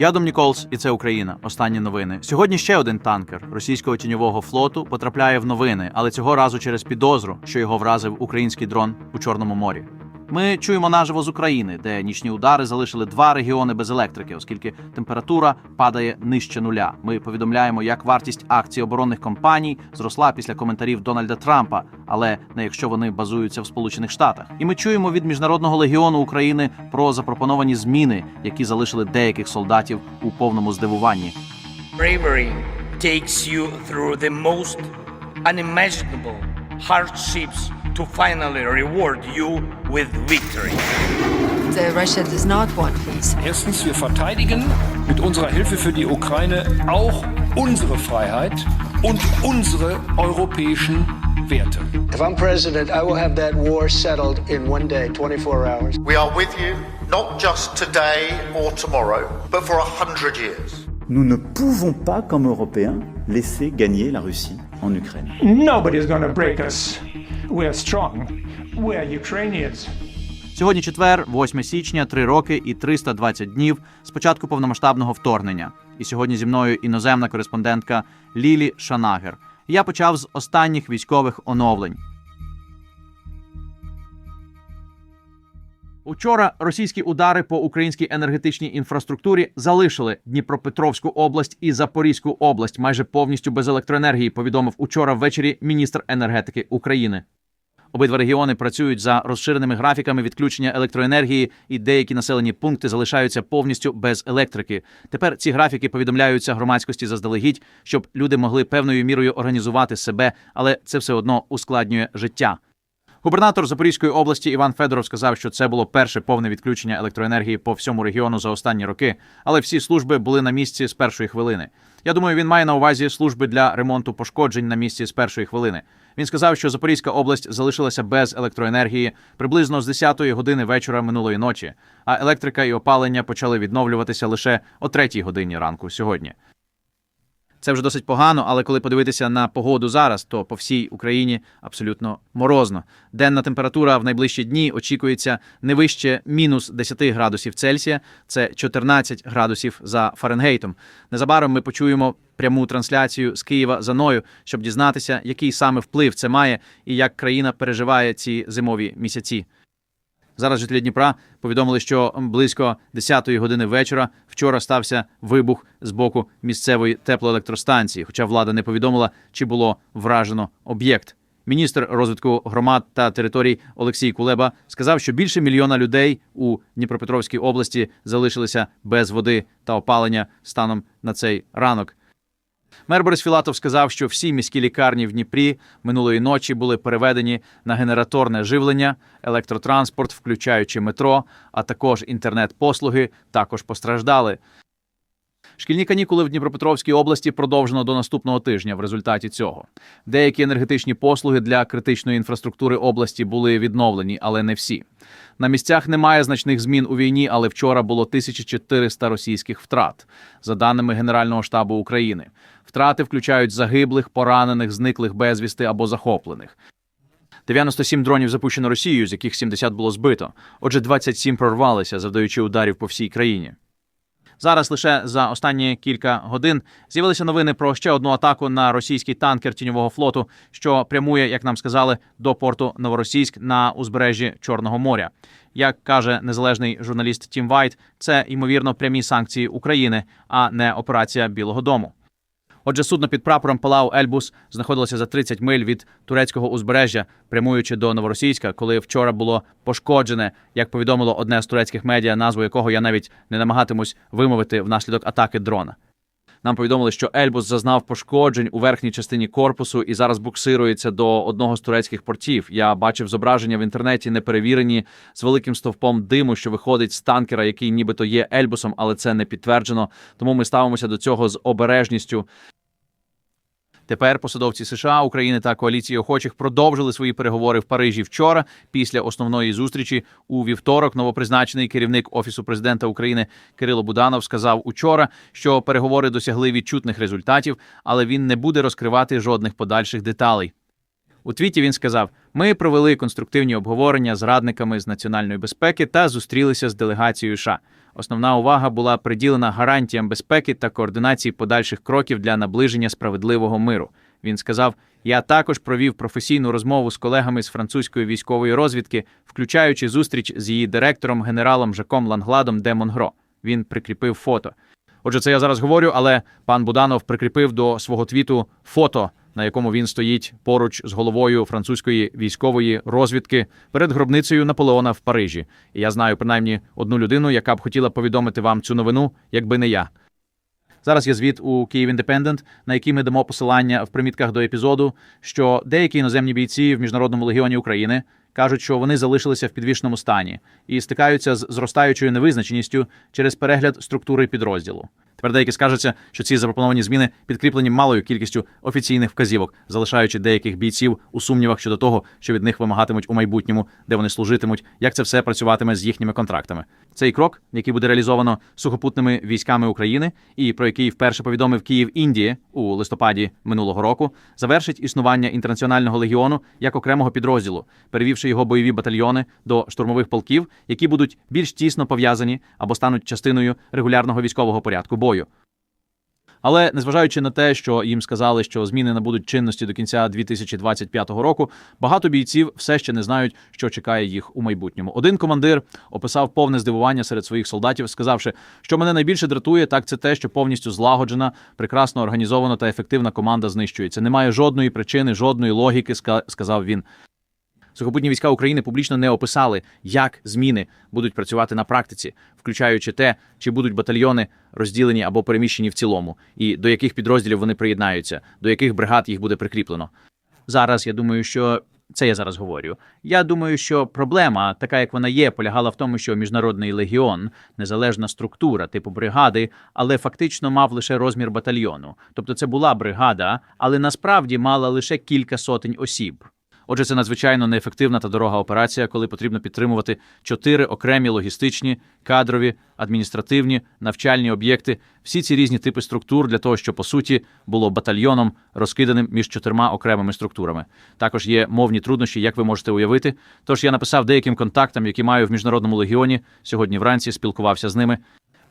Я Дом Ніколс, і це Україна. Останні новини. Сьогодні ще один танкер російського тіньового флоту потрапляє в новини, але цього разу через підозру, що його вразив український дрон у Чорному морі. Ми чуємо наживо з України, де нічні удари залишили два регіони без електрики, оскільки температура падає нижче нуля. Ми повідомляємо, як вартість акцій оборонних компаній зросла після коментарів Дональда Трампа, але не якщо вони базуються в Сполучених Штатах. І ми чуємо від міжнародного легіону України про запропоновані зміни, які залишили деяких солдатів у повному здивуванні. Bravery takes you through the most unimaginable hardships to finally reward you with victory. Uh, Russia does not want peace. Erstens, wir verteidigen mit unserer Hilfe für die Ukraine auch unsere Freiheit und unsere europäischen Werte. If I'm president, I will have that war settled in one day, 24 hours. We are with you, not just today or tomorrow, but for a hundred years. Nous ne pouvons pas, comme Européens, laisser gagner la Russie en Ukraine. Nobody's going to break us. We're strong. We're Ukrainians. Сьогодні четвер, 8 січня, 3 роки і 320 днів з початку повномасштабного вторгнення. І сьогодні зі мною іноземна кореспондентка Лілі Шанагер. Я почав з останніх військових оновлень. Учора російські удари по українській енергетичній інфраструктурі залишили Дніпропетровську область і Запорізьку область майже повністю без електроенергії. Повідомив учора ввечері міністр енергетики України. Обидва регіони працюють за розширеними графіками відключення електроенергії, і деякі населені пункти залишаються повністю без електрики. Тепер ці графіки повідомляються громадськості заздалегідь, щоб люди могли певною мірою організувати себе, але це все одно ускладнює життя. Губернатор Запорізької області Іван Федоров сказав, що це було перше повне відключення електроенергії по всьому регіону за останні роки, але всі служби були на місці з першої хвилини. Я думаю, він має на увазі служби для ремонту пошкоджень на місці з першої хвилини. Він сказав, що Запорізька область залишилася без електроенергії приблизно з 10-ї години вечора минулої ночі, а електрика і опалення почали відновлюватися лише о 3-й годині ранку сьогодні. Це вже досить погано, але коли подивитися на погоду зараз, то по всій Україні абсолютно морозно. Денна температура в найближчі дні очікується не вище мінус 10 градусів Цельсія, це 14 градусів за Фаренгейтом. Незабаром ми почуємо пряму трансляцію з Києва за ною, щоб дізнатися, який саме вплив це має і як країна переживає ці зимові місяці. Зараз жителі Дніпра повідомили, що близько 10-ї години вечора вчора стався вибух з боку місцевої теплоелектростанції, хоча влада не повідомила, чи було вражено об'єкт. Міністр розвитку громад та територій Олексій Кулеба сказав, що більше мільйона людей у Дніпропетровській області залишилися без води та опалення станом на цей ранок. Мер Борис Філатов сказав, що всі міські лікарні в Дніпрі минулої ночі були переведені на генераторне живлення, електротранспорт, включаючи метро, а також інтернет-послуги, також постраждали. Шкільні канікули в Дніпропетровській області продовжено до наступного тижня. В результаті цього деякі енергетичні послуги для критичної інфраструктури області були відновлені, але не всі. На місцях немає значних змін у війні, але вчора було 1400 російських втрат, за даними Генерального штабу України. Втрати включають загиблих, поранених, зниклих безвісти або захоплених. 97 дронів запущено Росією, з яких 70 було збито. Отже, 27 прорвалися, завдаючи ударів по всій країні. Зараз лише за останні кілька годин з'явилися новини про ще одну атаку на російський танкер тіньового флоту, що прямує, як нам сказали, до порту Новоросійськ на узбережжі Чорного моря. Як каже незалежний журналіст Тім Вайт, це ймовірно прямі санкції України, а не операція Білого Дому. Отже, судно під прапором Палау Ельбус знаходилося за 30 миль від турецького узбережжя, прямуючи до Новоросійська, коли вчора було пошкоджене, як повідомило одне з турецьких медіа, назву якого я навіть не намагатимусь вимовити внаслідок атаки дрона. Нам повідомили, що Ельбус зазнав пошкоджень у верхній частині корпусу і зараз буксирується до одного з турецьких портів. Я бачив зображення в інтернеті, неперевірені з великим стовпом диму, що виходить з танкера, який нібито є Ельбусом, але це не підтверджено. Тому ми ставимося до цього з обережністю. Тепер посадовці США, України та коаліції охочих продовжили свої переговори в Парижі вчора. Після основної зустрічі у вівторок новопризначений керівник офісу президента України Кирило Буданов сказав учора, що переговори досягли відчутних результатів, але він не буде розкривати жодних подальших деталей. У твіті він сказав: Ми провели конструктивні обговорення з радниками з національної безпеки та зустрілися з делегацією США. Основна увага була приділена гарантіям безпеки та координації подальших кроків для наближення справедливого миру. Він сказав: Я також провів професійну розмову з колегами з французької військової розвідки, включаючи зустріч з її директором генералом Жаком Лангладом де Монгро. Він прикріпив фото. Отже, це я зараз говорю, але пан Буданов прикріпив до свого твіту фото, на якому він стоїть поруч з головою французької військової розвідки перед гробницею Наполеона в Парижі. І я знаю принаймні одну людину, яка б хотіла повідомити вам цю новину, якби не я. Зараз є звіт у Київ Індепендент, на який ми дамо посилання в примітках до епізоду, що деякі іноземні бійці в міжнародному легіоні України кажуть, що вони залишилися в підвішеному стані і стикаються з зростаючою невизначеністю через перегляд структури підрозділу. Тепер деякі скажуться, що ці запропоновані зміни підкріплені малою кількістю офіційних вказівок, залишаючи деяких бійців у сумнівах щодо того, що від них вимагатимуть у майбутньому, де вони служитимуть, як це все працюватиме з їхніми контрактами. Цей крок, який буде реалізовано сухопутними військами України, і про який вперше повідомив Київ Індії у листопаді минулого року, завершить існування інтернаціонального легіону як окремого підрозділу, перевівши його бойові батальйони до штурмових полків, які будуть більш тісно пов'язані або стануть частиною регулярного військового порядку бою. Але незважаючи на те, що їм сказали, що зміни набудуть чинності до кінця 2025 року, багато бійців все ще не знають, що чекає їх у майбутньому. Один командир описав повне здивування серед своїх солдатів, сказавши, що мене найбільше дратує, так це те, що повністю злагоджена, прекрасно організована та ефективна команда знищується. Немає жодної причини, жодної логіки, сказав він. Сухопутні війська України публічно не описали, як зміни будуть працювати на практиці, включаючи те, чи будуть батальйони розділені або переміщені в цілому, і до яких підрозділів вони приєднаються, до яких бригад їх буде прикріплено. Зараз я думаю, що це я зараз говорю. Я думаю, що проблема, така як вона є, полягала в тому, що міжнародний легіон, незалежна структура типу бригади, але фактично мав лише розмір батальйону. Тобто це була бригада, але насправді мала лише кілька сотень осіб. Отже, це надзвичайно неефективна та дорога операція, коли потрібно підтримувати чотири окремі логістичні, кадрові, адміністративні, навчальні об'єкти, всі ці різні типи структур для того, що по суті було батальйоном, розкиданим між чотирма окремими структурами. Також є мовні труднощі, як ви можете уявити. Тож я написав деяким контактам, які маю в міжнародному легіоні. Сьогодні вранці спілкувався з ними.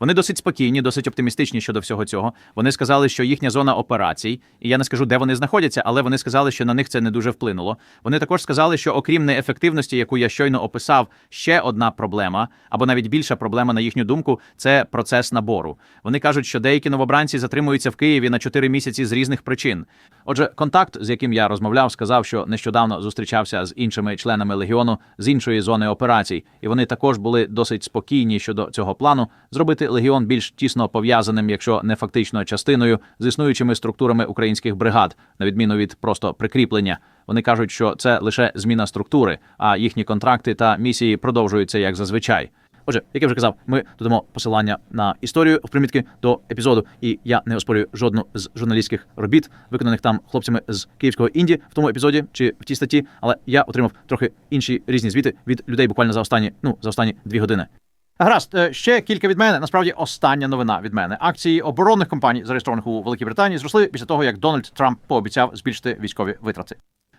Вони досить спокійні, досить оптимістичні щодо всього цього. Вони сказали, що їхня зона операцій, і я не скажу, де вони знаходяться, але вони сказали, що на них це не дуже вплинуло. Вони також сказали, що окрім неефективності, яку я щойно описав, ще одна проблема, або навіть більша проблема, на їхню думку, це процес набору. Вони кажуть, що деякі новобранці затримуються в Києві на 4 місяці з різних причин. Отже, контакт, з яким я розмовляв, сказав, що нещодавно зустрічався з іншими членами легіону з іншої зони операцій, і вони також були досить спокійні щодо цього плану зробити легіон більш тісно пов'язаним, якщо не фактично частиною з існуючими структурами українських бригад, на відміну від просто прикріплення. Вони кажуть, що це лише зміна структури, а їхні контракти та місії продовжуються як зазвичай. Отже, як я вже казав, ми додамо посилання на історію в примітки до епізоду, і я не оспорюю жодну з журналістських робіт, виконаних там хлопцями з Київського інді в тому епізоді чи в тій статті, але я отримав трохи інші різні звіти від людей буквально за останні, ну за останні дві години. Гаразд, е, ще кілька від мене. Насправді остання новина від мене. Акції оборонних компаній, зареєстрованих у Великій Британії, зросли після того, як Дональд Трамп пообіцяв збільшити військові витрати.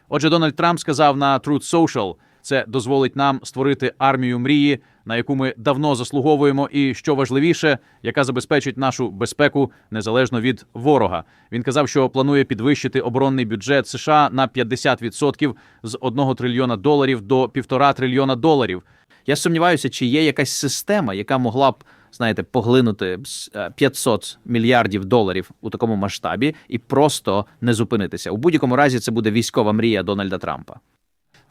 Отже, Дональд Трамп сказав на Truth Social, це дозволить нам створити армію мрії, на яку ми давно заслуговуємо, і що важливіше, яка забезпечить нашу безпеку незалежно від ворога. Він казав, що планує підвищити оборонний бюджет США на 50% з 1 трильйона доларів до 1,5 трильйона доларів. Я сумніваюся, чи є якась система, яка могла б, знаєте, поглинути с- е, 500 мільярдів доларів у такому масштабі і просто не зупинитися. У будь-якому разі це буде військова мрія Дональда Трампа.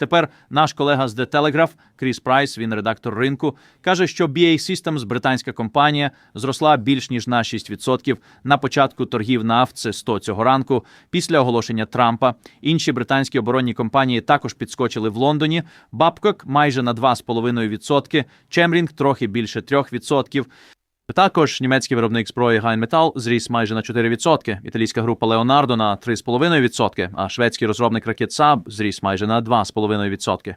Тепер наш колега з The Telegraph Кріс Прайс, він редактор ринку, каже, що BA Systems, британська компанія, зросла більш ніж на 6% на початку торгів нафт 100 цього ранку. Після оголошення Трампа інші британські оборонні компанії також підскочили в Лондоні. Babcock майже на 2,5%, Чемрінг трохи більше 3%. Також німецький виробник зброї Rheinmetall зріс майже на 4%, італійська група Leonardo на 3,5%, а шведський розробник ракет Saab зріс майже на 2,5%.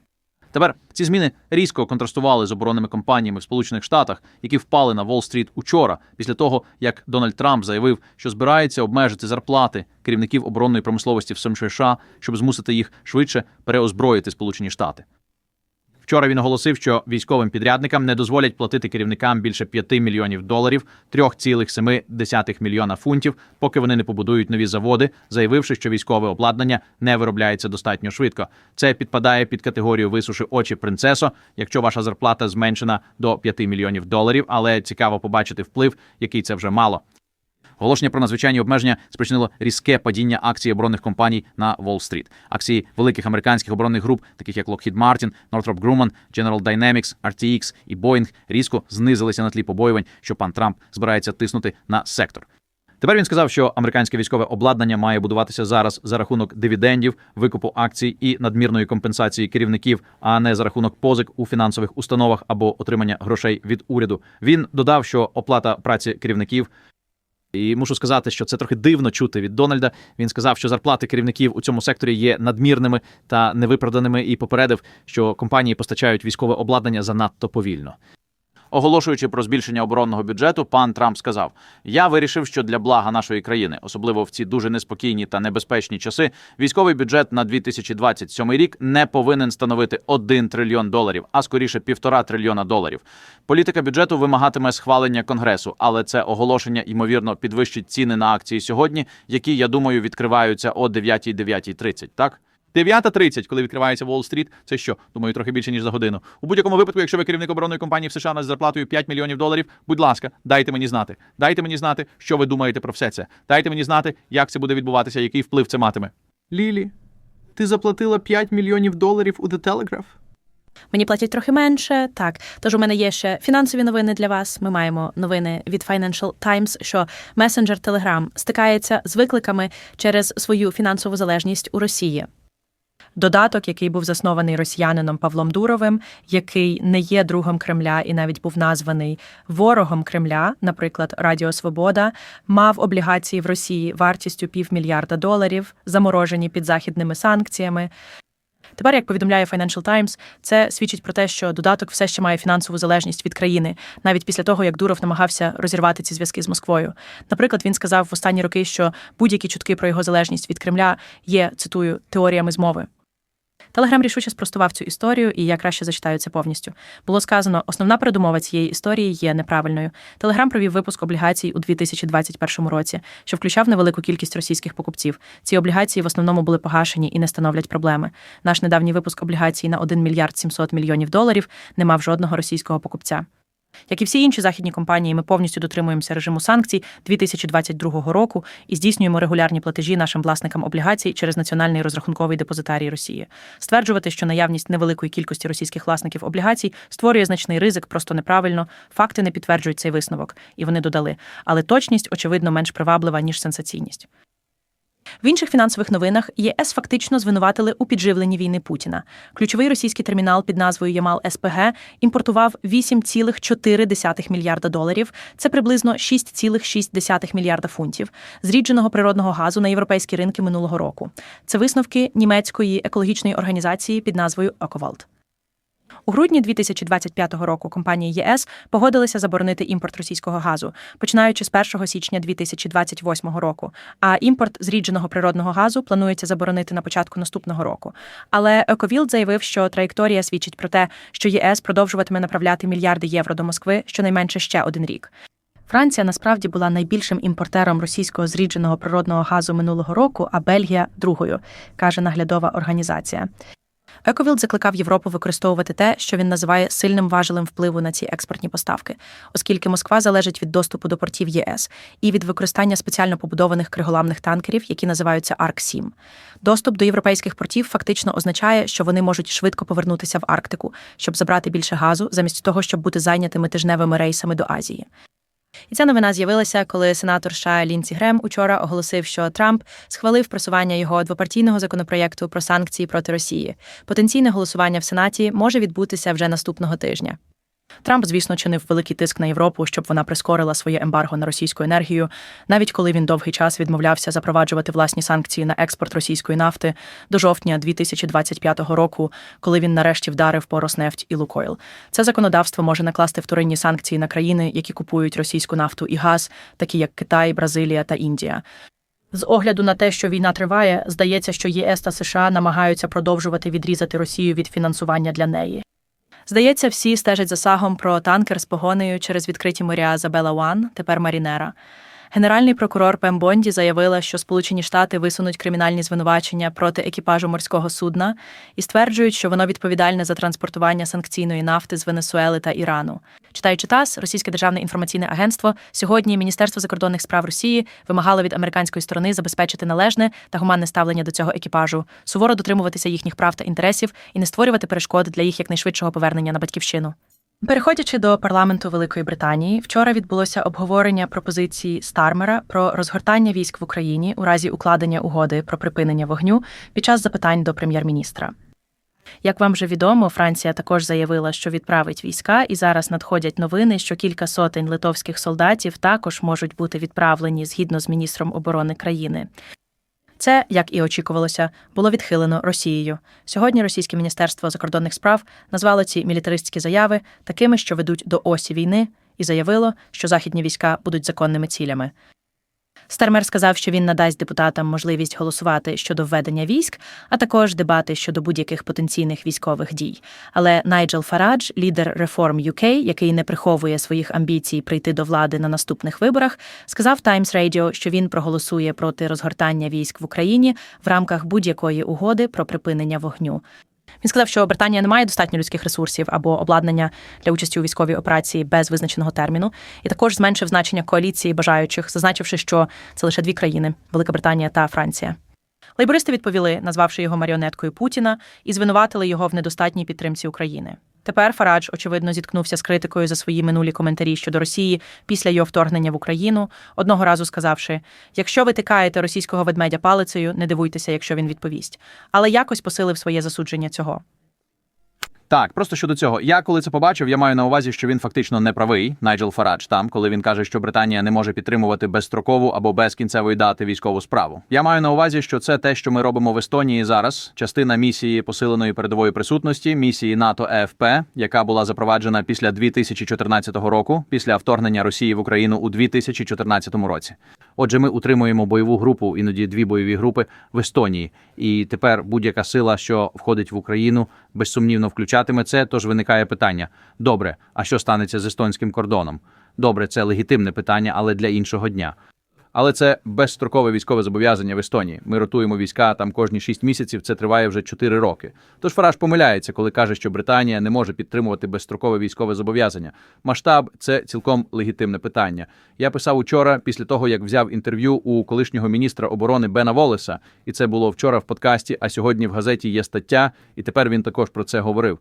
Тепер ці зміни різко контрастували з оборонними компаніями в Сполучених Штатах, які впали на Уолл-стріт учора, після того як Дональд Трамп заявив, що збирається обмежити зарплати керівників оборонної промисловості в США, щоб змусити їх швидше переозброїти Сполучені Штати. Вчора він оголосив, що військовим підрядникам не дозволять платити керівникам більше 5 мільйонів доларів, 3,7 мільйона фунтів, поки вони не побудують нові заводи, заявивши, що військове обладнання не виробляється достатньо швидко. Це підпадає під категорію висуши очі принцесо, якщо ваша зарплата зменшена до 5 мільйонів доларів, але цікаво побачити вплив, який це вже мало. Оголошення про надзвичайні обмеження спричинило різке падіння акцій оборонних компаній на Уолл-стріт. Акції великих американських оборонних груп, таких як Lockheed Martin, Northrop Grumman, General Dynamics, RTX і Boeing, різко знизилися на тлі побоювань, що пан Трамп збирається тиснути на сектор. Тепер він сказав, що американське військове обладнання має будуватися зараз за рахунок дивідендів, викупу акцій і надмірної компенсації керівників, а не за рахунок позик у фінансових установах або отримання грошей від уряду. Він додав, що оплата праці керівників. І мушу сказати, що це трохи дивно чути від Дональда. Він сказав, що зарплати керівників у цьому секторі є надмірними та невиправданими, і попередив, що компанії постачають військове обладнання занадто повільно. Оголошуючи про збільшення оборонного бюджету, пан Трамп сказав: Я вирішив, що для блага нашої країни, особливо в ці дуже неспокійні та небезпечні часи, військовий бюджет на 2027 рік не повинен становити 1 трильйон доларів, а скоріше півтора трильйона доларів. Політика бюджету вимагатиме схвалення конгресу, але це оголошення ймовірно підвищить ціни на акції сьогодні, які я думаю відкриваються о 9.9.30, Так. 9.30, коли відкривається Уолл-стріт, це що? Думаю, трохи більше ніж за годину. У будь-якому випадку, якщо ви керівник оборонної компанії в США з зарплатою 5 мільйонів доларів, будь ласка, дайте мені знати. Дайте мені знати, що ви думаєте про все це. Дайте мені знати, як це буде відбуватися, який вплив це матиме. Лілі, ти заплатила 5 мільйонів доларів у The Telegraph? Мені платять трохи менше. Так, тож у мене є ще фінансові новини для вас. Ми маємо новини від Financial Times, що месенджер Telegram стикається з викликами через свою фінансову залежність у Росії. Додаток, який був заснований росіянином Павлом Дуровим, який не є другом Кремля і навіть був названий ворогом Кремля, наприклад, Радіо Свобода, мав облігації в Росії вартістю півмільярда доларів, заморожені під західними санкціями. Тепер, як повідомляє Financial Times, це свідчить про те, що додаток все ще має фінансову залежність від країни, навіть після того, як Дуров намагався розірвати ці зв'язки з Москвою. Наприклад, він сказав в останні роки, що будь-які чутки про його залежність від Кремля є цитую теоріями змови. Телеграм рішуче спростував цю історію, і я краще зачитаю це повністю. Було сказано, основна передумова цієї історії є неправильною. Телеграм провів випуск облігацій у 2021 році, що включав невелику кількість російських покупців. Ці облігації в основному були погашені і не становлять проблеми. Наш недавній випуск облігацій на 1 мільярд 700 мільйонів доларів не мав жодного російського покупця. Як і всі інші західні компанії, ми повністю дотримуємося режиму санкцій 2022 року і здійснюємо регулярні платежі нашим власникам облігацій через національний розрахунковий депозитарій Росії. Стверджувати, що наявність невеликої кількості російських власників облігацій створює значний ризик, просто неправильно. Факти не підтверджують цей висновок, і вони додали. Але точність, очевидно, менш приваблива ніж сенсаційність. В інших фінансових новинах ЄС фактично звинуватили у підживленні війни Путіна. Ключовий російський термінал під назвою Ямал СПГ імпортував 8,4 мільярда доларів. Це приблизно 6,6 мільярда фунтів зрідженого природного газу на європейські ринки минулого року. Це висновки німецької екологічної організації під назвою Оковалт. У грудні 2025 року компанії ЄС погодилися заборонити імпорт російського газу, починаючи з 1 січня 2028 року. А імпорт зрідженого природного газу планується заборонити на початку наступного року. Але Ековілд заявив, що траєкторія свідчить про те, що єС продовжуватиме направляти мільярди євро до Москви щонайменше ще один рік. Франція насправді була найбільшим імпортером російського зрідженого природного газу минулого року, а Бельгія другою, каже наглядова організація. Ековілд закликав Європу використовувати те, що він називає сильним важелем впливу на ці експортні поставки, оскільки Москва залежить від доступу до портів ЄС і від використання спеціально побудованих криголамних танкерів, які називаються Арк-7. Доступ до європейських портів фактично означає, що вони можуть швидко повернутися в Арктику, щоб забрати більше газу, замість того, щоб бути зайнятими тижневими рейсами до Азії. І ця новина з'явилася, коли сенатор США Лінці Грем учора оголосив, що Трамп схвалив просування його двопартійного законопроєкту про санкції проти Росії. Потенційне голосування в Сенаті може відбутися вже наступного тижня. Трамп, звісно, чинив великий тиск на Європу, щоб вона прискорила своє ембарго на російську енергію, навіть коли він довгий час відмовлявся запроваджувати власні санкції на експорт російської нафти до жовтня 2025 року, коли він нарешті вдарив по Роснефть і Лукойл. Це законодавство може накласти вторинні санкції на країни, які купують російську нафту і газ, такі як Китай, Бразилія та Індія. З огляду на те, що війна триває, здається, що ЄС та США намагаються продовжувати відрізати Росію від фінансування для неї. Здається, всі стежать за сагом про танкер з погонею через відкриті моря Забела Уан, тепер Марінера. Генеральний прокурор Пем Бонді заявила, що Сполучені Штати висунуть кримінальні звинувачення проти екіпажу морського судна і стверджують, що воно відповідальне за транспортування санкційної нафти з Венесуели та Ірану. Читаючи ТАСС, Російське державне інформаційне агентство, сьогодні Міністерство закордонних справ Росії вимагало від американської сторони забезпечити належне та гуманне ставлення до цього екіпажу, суворо дотримуватися їхніх прав та інтересів і не створювати перешкод для їх якнайшвидшого повернення на батьківщину. Переходячи до парламенту Великої Британії, вчора відбулося обговорення пропозиції Стармера про розгортання військ в Україні у разі укладення угоди про припинення вогню під час запитань до прем'єр-міністра. Як вам вже відомо, Франція також заявила, що відправить війська, і зараз надходять новини, що кілька сотень литовських солдатів також можуть бути відправлені згідно з міністром оборони країни. Це, як і очікувалося, було відхилено Росією. Сьогодні російське міністерство закордонних справ назвало ці мілітаристські заяви такими, що ведуть до осі війни, і заявило, що західні війська будуть законними цілями. Стармер сказав, що він надасть депутатам можливість голосувати щодо введення військ, а також дебати щодо будь-яких потенційних військових дій. Але Найджел Фарадж, лідер Reform UK, який не приховує своїх амбіцій прийти до влади на наступних виборах, сказав Times Radio, що він проголосує проти розгортання військ в Україні в рамках будь-якої угоди про припинення вогню. Він сказав, що Британія не має достатньо людських ресурсів або обладнання для участі у військовій операції без визначеного терміну, і також зменшив значення коаліції бажаючих, зазначивши, що це лише дві країни Велика Британія та Франція. Лейбористи відповіли, назвавши його маріонеткою Путіна, і звинуватили його в недостатній підтримці України. Тепер Фарадж, очевидно, зіткнувся з критикою за свої минулі коментарі щодо Росії після його вторгнення в Україну, одного разу сказавши: якщо ви тикаєте російського ведмедя палицею, не дивуйтеся, якщо він відповість. Але якось посилив своє засудження цього. Так, просто щодо цього. Я коли це побачив, я маю на увазі, що він фактично не правий, Найджел Фарадж, там, коли він каже, що Британія не може підтримувати безстрокову або без кінцевої дати військову справу. Я маю на увазі, що це те, що ми робимо в Естонії зараз, частина місії посиленої передової присутності, місії НАТО ЕФП, яка була запроваджена після 2014 року, після вторгнення Росії в Україну у 2014 році. Отже, ми утримуємо бойову групу, іноді дві бойові групи в Естонії. І тепер будь-яка сила, що входить в Україну, безсумнівно включатиме це. Тож виникає питання: добре, а що станеться з естонським кордоном? Добре, це легітимне питання, але для іншого дня. Але це безстрокове військове зобов'язання в Естонії. Ми ротуємо війська там кожні 6 місяців. Це триває вже 4 роки. Тож Фараж помиляється, коли каже, що Британія не може підтримувати безстрокове військове зобов'язання. Масштаб це цілком легітимне питання. Я писав учора, після того як взяв інтерв'ю у колишнього міністра оборони Бена Волеса, і це було вчора в подкасті. А сьогодні в газеті є стаття, і тепер він також про це говорив.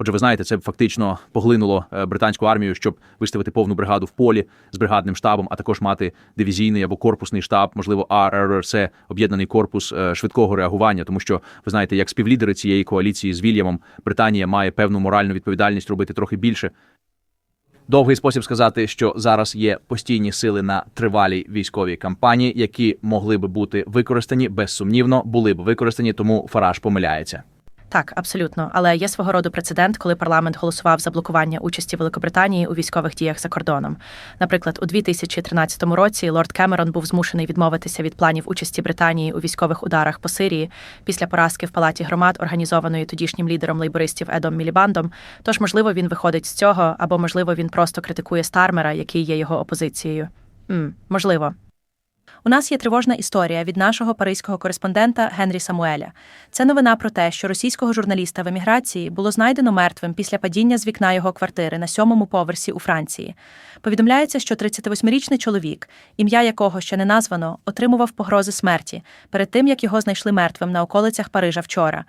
Отже, ви знаєте, це фактично поглинуло е, британську армію, щоб виставити повну бригаду в полі з бригадним штабом, а також мати дивізійний або корпусний штаб, можливо, РРРС, об'єднаний корпус е, швидкого реагування. Тому що ви знаєте, як співлідери цієї коаліції з Вільямом, Британія має певну моральну відповідальність робити трохи більше. Довгий спосіб сказати, що зараз є постійні сили на тривалій військовій кампанії, які могли би бути використані безсумнівно, були б використані, тому Фараж помиляється. Так, абсолютно. Але є свого роду прецедент, коли парламент голосував за блокування участі Великобританії у військових діях за кордоном. Наприклад, у 2013 році лорд Кемерон був змушений відмовитися від планів участі Британії у військових ударах по Сирії після поразки в палаті громад, організованої тодішнім лідером лейбористів Едом Мілібандом. Тож, можливо, він виходить з цього, або можливо, він просто критикує Стармера, який є його опозицією. М, можливо. У нас є тривожна історія від нашого паризького кореспондента Генрі Самуеля. Це новина про те, що російського журналіста в еміграції було знайдено мертвим після падіння з вікна його квартири на сьомому поверсі у Франції. Повідомляється, що 38-річний чоловік, ім'я якого ще не названо, отримував погрози смерті перед тим, як його знайшли мертвим на околицях Парижа вчора.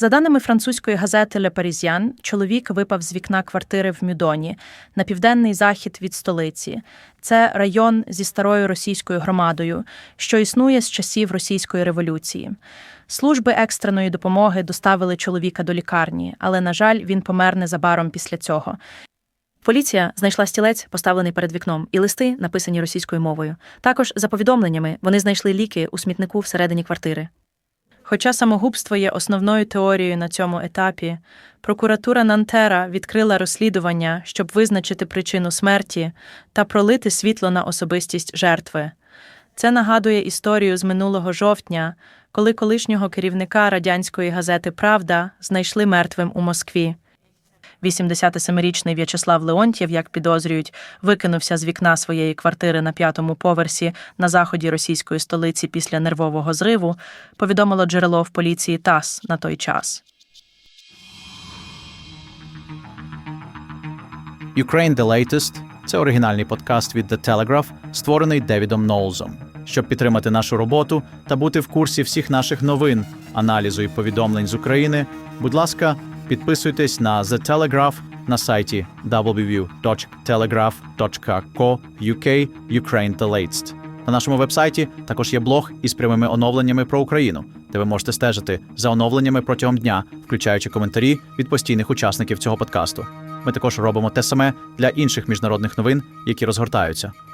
За даними французької газети Le Parisien, чоловік випав з вікна квартири в Мюдоні на південний захід від столиці. Це район зі старою російською громадою, що існує з часів російської революції. Служби екстреної допомоги доставили чоловіка до лікарні, але, на жаль, він помер незабаром після цього. Поліція знайшла стілець, поставлений перед вікном, і листи, написані російською мовою. Також, за повідомленнями, вони знайшли ліки у смітнику всередині квартири. Хоча самогубство є основною теорією на цьому етапі, прокуратура Нантера відкрила розслідування, щоб визначити причину смерті та пролити світло на особистість жертви. Це нагадує історію з минулого жовтня, коли колишнього керівника радянської газети Правда знайшли мертвим у Москві. 87-річний В'ячеслав Леонтьєв, як підозрюють, викинувся з вікна своєї квартири на п'ятому поверсі на заході російської столиці після нервового зриву, повідомило джерело в поліції ТАСС на той час. Ukraine The Latest – це оригінальний подкаст від The Telegraph, створений Девідом Ноулзом. Щоб підтримати нашу роботу та бути в курсі всіх наших новин, аналізу і повідомлень з України, будь ласка, підписуйтесь на The Telegraph на сайті www.telegraph.co.uk Ukraine The Latest. На нашому вебсайті також є блог із прямими оновленнями про Україну, де ви можете стежити за оновленнями протягом дня, включаючи коментарі від постійних учасників цього подкасту. Ми також робимо те саме для інших міжнародних новин, які розгортаються.